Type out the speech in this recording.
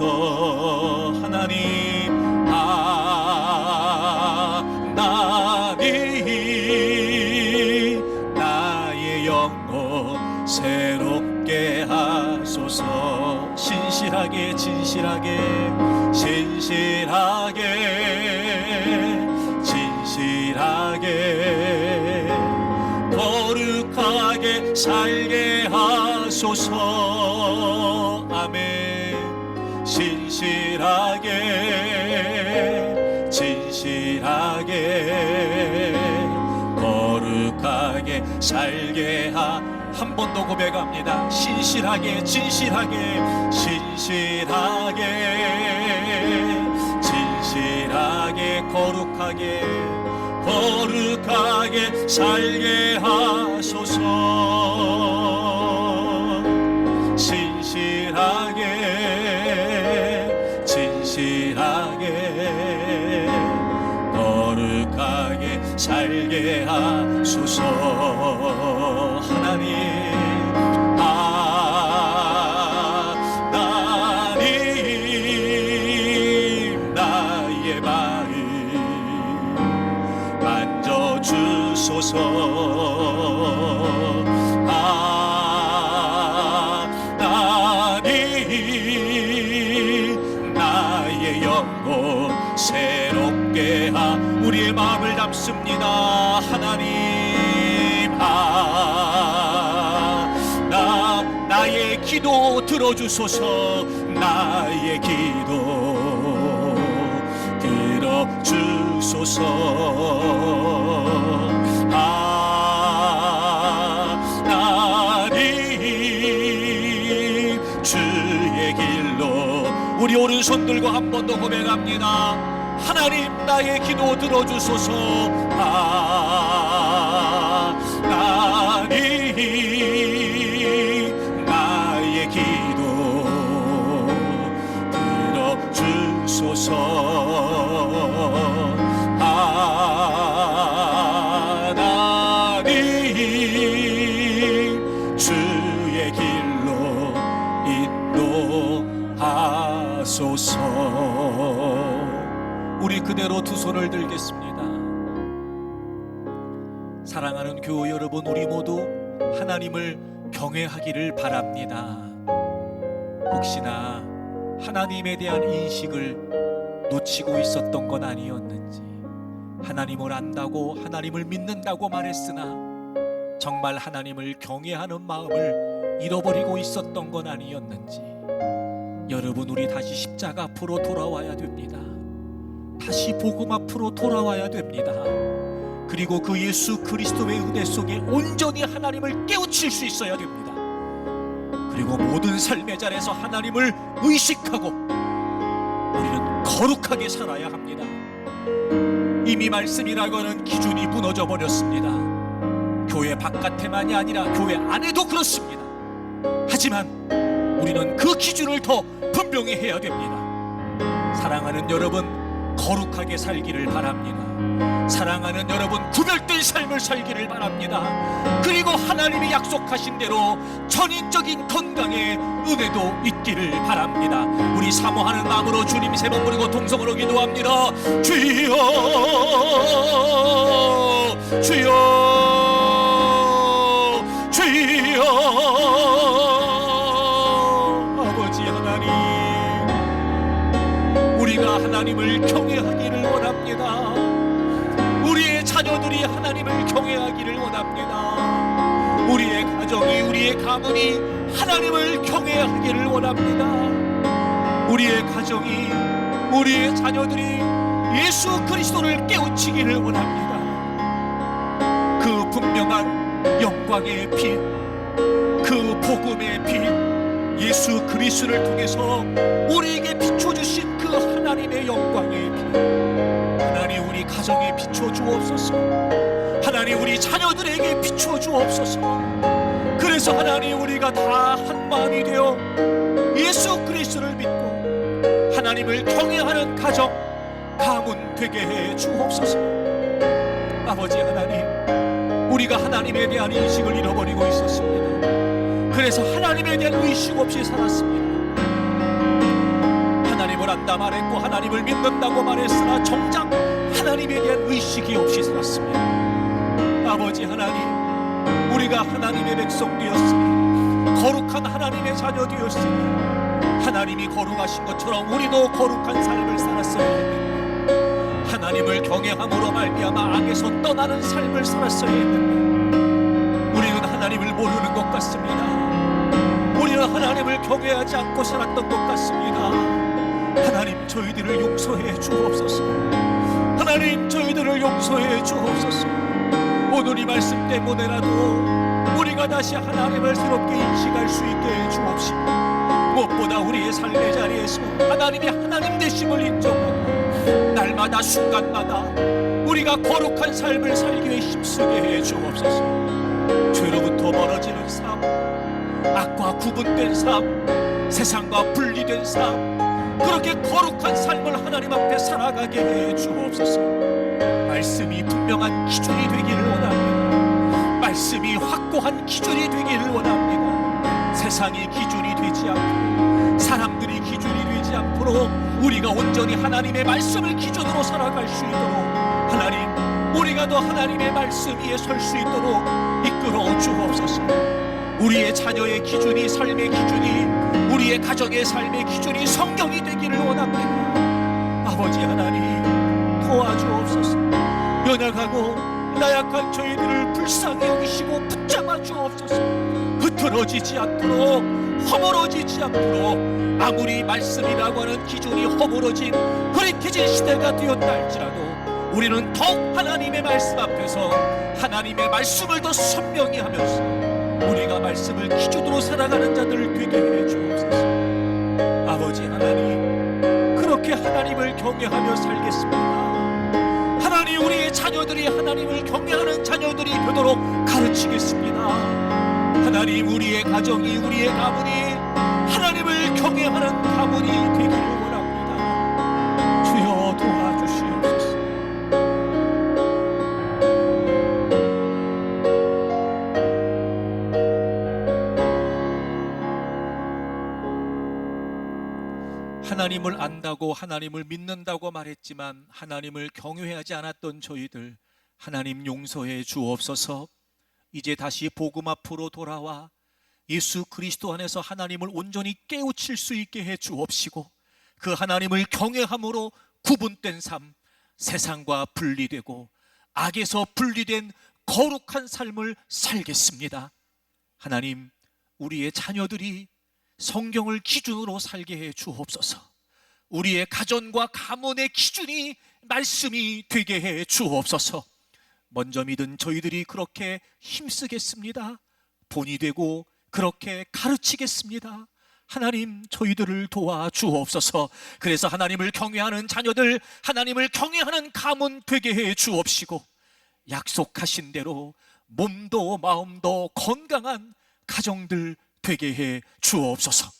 주소서 하나님. 하나님 나의 영혼 새롭게 하소서. 신실하게 진실하게 진실하게 진실하게 거룩하게 살게 진실하게 진실하게 거룩하게 살게 하 한 번 더 고백합니다. 신실하게 진실하게 진실하게 진실하게 거룩하게 거룩하게 살게 하 담습니다. 하나님 하나 나의 기도 들어주소서. 나의 기도 들어주소서. 하나님 주의 길로 우리 오른손 들고 한 번 더 고백합니다 하나님 나의 기도 들어주소서. 하 그대로 두 손을 들겠습니다 사랑하는 교우 여러분 우리 모두 하나님을 경외하기를 바랍니다 혹시나 하나님에 대한 인식을 놓치고 있었던 건 아니었는지 하나님을 안다고 하나님을 믿는다고 말했으나 정말 하나님을 경외하는 마음을 잃어버리고 있었던 건 아니었는지 여러분 우리 다시 십자가 앞으로 돌아와야 됩니다. 다시 복음 앞으로 돌아와야 됩니다. 그리고 그 예수 그리스도의 은혜 속에 온전히 하나님을 깨우칠 수 있어야 됩니다. 그리고 모든 삶의 자리에서 하나님을 의식하고 우리는 거룩하게 살아야 합니다. 이미 말씀이라고 하는 기준이 무너져 버렸습니다. 교회 바깥에만이 아니라 교회 안에도 그렇습니다. 하지만 우리는 그 기준을 더 분명히 해야 됩니다. 사랑하는 여러분, 거룩하게 살기를 바랍니다. 사랑하는 여러분, 구별된 삶을 살기를 바랍니다. 그리고 하나님이 약속하신 대로 전인적인 건강에 은혜도 있기를 바랍니다. 우리 사모하는 마음으로 주님 세 번 부르고 동성으로 기도합니다. 주여, 주여, 주여, 아버지 하나님. 우리가 하나님을 경 하나님을 경외하기를 원합니다. 우리의 가정이 우리의 가문이 하나님을 경외하기를 원합니다. 우리의 가정이 우리의 자녀들이 예수 그리스도를 깨우치기를 원합니다. 그 분명한 영광의 빛, 그 복음의 빛, 예수 그리스도를 통해서 우리에게 비춰 주신 그 하나님의 영광의 빛, 하나님 우리 가정에 비춰 주옵소서. 하나님 우리 자녀들에게 비춰 주옵소서. 그래서 하나님 우리가 다 한 마음이 되어 예수 그리스도를 믿고 하나님을 경외하는 가정 가문 되게 해 주옵소서. 아버지 하나님, 우리가 하나님에 대한 인식을 잃어버리고 있었습니다. 그래서 하나님에 대한 의식 없이 살았습니다. 하나님을 안다 말했고 하나님을 믿는다고 말했으나 정작 하나님에 대한 의식이 없이 살았습니다. 아버지 하나님, 우리가 하나님의 백성 되었으니 거룩한 하나님의 자녀 되었으니 하나님이 거룩하신 것처럼 우리도 거룩한 삶을 살았어야 했는데 하나님을 경외함으로 말미암아 악에서 떠나는 삶을 살았어야 했는데 우리는 하나님을 모르는 것 같습니다. 우리는 하나님을 경외하지 않고 살았던 것 같습니다. 하나님 저희들을 용서해 주옵소서. 하나님 저희들을 용서해 주옵소서. 오늘 이 말씀 때문에라도 우리가 다시 하나님을 새롭게 인식할 수 있게 해 주옵시고 무엇보다 우리의 삶의 자리에서 하나님의 하나님 되심을 인정하고 날마다 순간마다 우리가 거룩한 삶을 살기 위해 힘쓰게 해 주옵소서. 죄로부터 멀어지는 삶 악과 구분된 삶 세상과 분리된 삶 그렇게 거룩한 삶을 하나님 앞에 살아가게 해 주옵소서 말씀이 분명한 기준이 되기를 원합니다. 말씀이 확고한 기준이 되기를 원합니다. 세상이 기준이 되지 않도록 사람들이 기준이 되지 않도록 우리가 온전히 하나님의 말씀을 기준으로 살아갈 수 있도록 하나님 우리가 더 하나님의 말씀 위에 설 수 있도록 이끌어 주옵소서. 우리의 자녀의 기준이 삶의 기준이 우리의 가정의 삶의 기준이 성경이 되기를 원합니다. 아버지 하나님 도와주옵소서. 연약하고 나약한 저희들을 불쌍히 여기시고 붙잡아 주옵소서. 흐트러지지 않도록 허물어지지 않도록 아무리 말씀이라고 하는 기준이 허물어진 흐릿해진 시대가 되었다 할지라도 우리는 더욱 하나님의 말씀 앞에서 하나님의 말씀을 더 선명히 하면서 우리가 말씀을 기준으로 살아가는 자들 되게 해 주옵소서. 아버지 하나님 그렇게 하나님을 경외하며 살겠습니다 하나님 우리의 자녀들이 하나님을 경외하는 자녀들이 되도록 가르치겠습니다. 하나님 우리의 가정이 우리의 가문이 하나님을 경외하는 가문이 되기를 하나님을 안다고 하나님을 믿는다고 말했지만 하나님을 경외하지 않았던 저희들 하나님 용서해 주옵소서. 이제 다시 복음 앞으로 돌아와 예수 그리스도 안에서 하나님을 온전히 깨우칠 수 있게 해 주옵시고 그 하나님을 경외함으로 구분된 삶, 세상과 분리되고 악에서 분리된 거룩한 삶을 살겠습니다. 하나님, 우리의 자녀들이 성경을 기준으로 살게 해 주옵소서. 우리의 가정과 가문의 기준이 말씀이 되게 해 주옵소서. 먼저 믿은 저희들이 그렇게 힘쓰겠습니다. 본이 되고 그렇게 가르치겠습니다. 하나님 저희들을 도와 주옵소서. 그래서 하나님을 경외하는 자녀들, 하나님을 경외하는 가문 되게 해 주옵시고 약속하신 대로 몸도 마음도 건강한 가정들 되게 해 주옵소서.